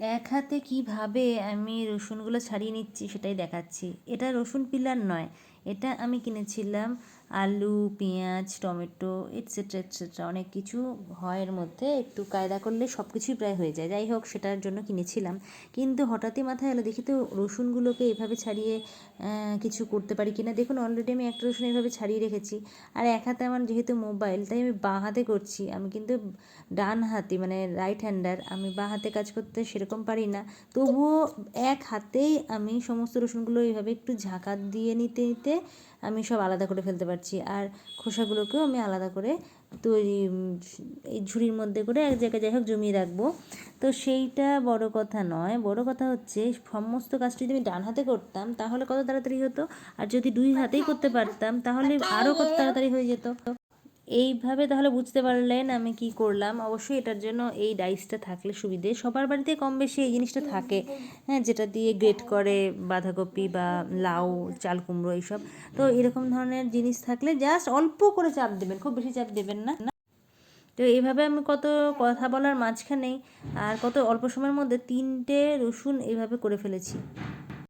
এক হাতে কীভাবে আমি রসুনগুলো ছাড়িয়ে নিচ্ছি সেটাই দেখাচ্ছি। এটা রসুন পিলার নয় এটা আমি কিনেছিলাম আলু, পেঁয়াজ, টমেটো এটসেট্রা এটসেট্রা অনেক কিছু হয় এর মধ্যে একটু কায়দা করলে সব কিছুই প্রায় হয়ে যায়। যাই হোক, সেটার জন্য কিনেছিলাম। কিন্তু হঠাৎই মাথায় এলো, দেখি তো রসুনগুলোকে এভাবে ছাড়িয়ে কিছু করতে পারি কিনা? দেখুন অলরেডি আমি একটা রসুন এভাবে ছাড়িয়ে রেখেছি। আর এক হাতে আমার যেহেতু মোবাইল তাই আমি বাঁ হাতে করছি। আমি কিন্তু ডান হাতে মানে রাইট হ্যান্ডার আমি বাঁ হাতে কাজ করতে সেরকম পারি না। তবুও এক হাতেই আমি সমস্ত রসুনগুলো এইভাবে একটু ঝাঁকা দিয়ে নিতে নিতে আমি সব আলাদা করে ফেলতে পারছি। আর খোসাগুলোকেও আমি আলাদা করে তৈরি এই ঝুড়ির মধ্যে করে এক জায়গায় যাই হোক জমিয়ে রাখব। তো সেইটা বড় কথা নয়। বড় কথা হচ্ছে সমস্ত কাজটি যদি আমি ডান হাতে করতাম তাহলে কত তাড়াতাড়ি হতো? আর যদি দুই হাতেই করতে পারতাম তাহলে আরও কত তাড়াতাড়ি হয়ে যেত? এইভাবে তাহলে বুঝতে পারলেন আমি কি করলাম। অবশ্যই এটার জন্য এই ডাইসটা থাকলে সুবিধে। সবার বাড়িতে কম বেশি এই জিনিসটা থাকে। হ্যাঁ যেটা দিয়ে গ্রেট করে বাঁধাকপি বা লাউ, চাল কুমড়ো এইসব। তো এরকম ধরনের জিনিস থাকলে জাস্ট অল্প করে চাপ দেবেন, খুব বেশি চাপ দেবেন না। তো এইভাবে আমি কত কথা বলার মাঝখানেই আর কত অল্প সময়ের মধ্যে তিনটে রসুন এইভাবে করে ফেলেছি।